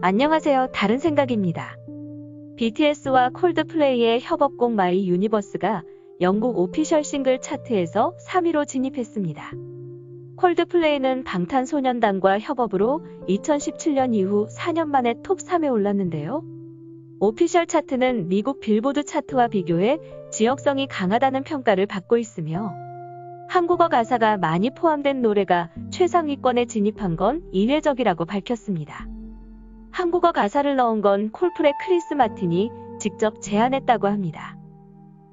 안녕하세요. 다른 생각입니다. BTS와 콜드플레이의 협업곡 마이 유니버스가 영국 오피셜 싱글 차트에서 3위로 진입했습니다. 콜드플레이는 방탄소년단과 협업으로 2017년 이후 4년 만에 톱 3에 올랐는데요. 오피셜 차트는 미국 빌보드 차트와 비교해 지역성이 강하다는 평가를 받고 있으며 한국어 가사가 많이 포함된 노래가 최상위권에 진입한 건 이례적이라고 밝혔습니다. 한국어 가사를 넣은 건 콜플의 크리스 마틴이 직접 제안했다고 합니다.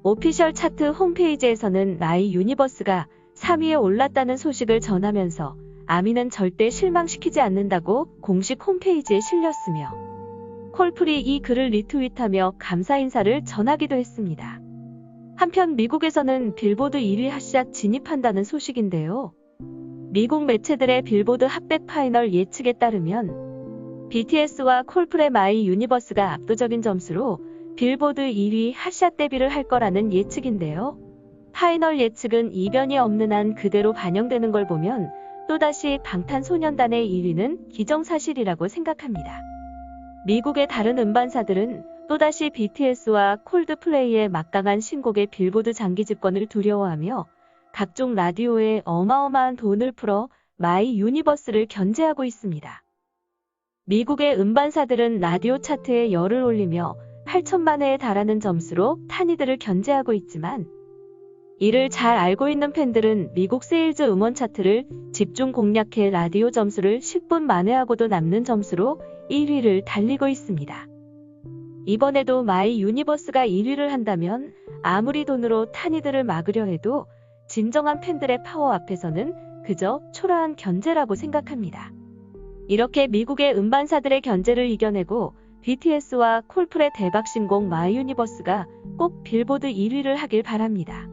오피셜 차트 홈페이지에서는 마이 유니버스가 3위에 올랐다는 소식을 전하면서 아미는 절대 실망시키지 않는다고 공식 홈페이지에 실렸으며 콜플이 이 글을 리트윗하며 감사 인사를 전하기도 했습니다. 한편 미국에서는 빌보드 1위 핫샷 진입한다는 소식인데요. 미국 매체들의 빌보드 핫백 파이널 예측에 따르면 BTS와 콜플의 마이 유니버스가 압도적인 점수로 빌보드 1위 핫샷 데뷔를 할 거라는 예측인데요. 파이널 예측은 이변이 없는 한 그대로 반영되는 걸 보면 또다시 방탄소년단의 1위는 기정사실이라고 생각합니다. 미국의 다른 음반사들은 또다시 BTS와 콜드플레이의 막강한 신곡의 빌보드 장기 집권을 두려워하며 각종 라디오에 어마어마한 돈을 풀어 마이 유니버스를 견제하고 있습니다. 미국의 음반사들은 라디오 차트에 열을 올리며 8천만 회에 달하는 점수로 탄이들을 견제하고 있지만 이를 잘 알고 있는 팬들은 미국 세일즈 음원 차트를 집중 공략해 라디오 점수를 10분 만회하고도 남는 점수로 1위를 달리고 있습니다. 이번에도 마이 유니버스가 1위를 한다면 아무리 돈으로 탄이들을 막으려 해도 진정한 팬들의 파워 앞에서는 그저 초라한 견제라고 생각합니다. 이렇게 미국의 음반사들의 견제를 이겨내고 BTS와 콜플의 대박 신곡 마이 유니버스가 꼭 빌보드 1위를 하길 바랍니다.